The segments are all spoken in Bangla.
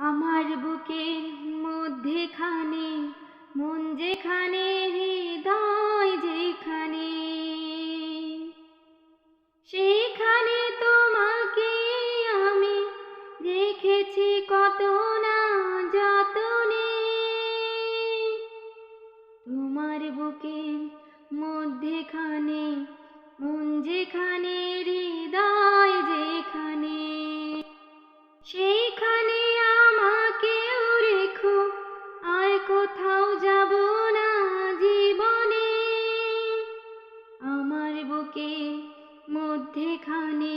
আমার বুকের মধ্যেখানে, মন যেখানে, হৃদয় যেখানে। সেখানে তোমাকে আমি দেখেছি কত না যতনে। তোমার বুকের মধ্যেখানে, মন যেখানে আমার বুকে মধ্যেখানে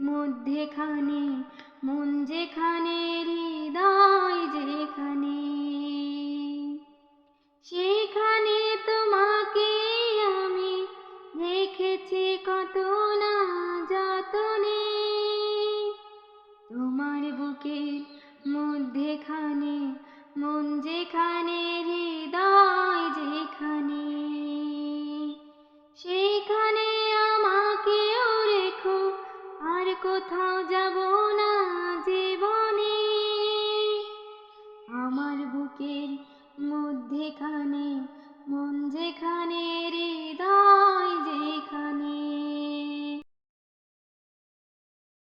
মধ্যেখানে, মন যেখানে, হৃদয় যেখানে। সেখানে তোমাকে আমি রেখেছি কত না যতনে। তোমার বুকের মধ্যেখানে, মন যেখানে, হৃদয় যেখানে। কোথাও যাব না।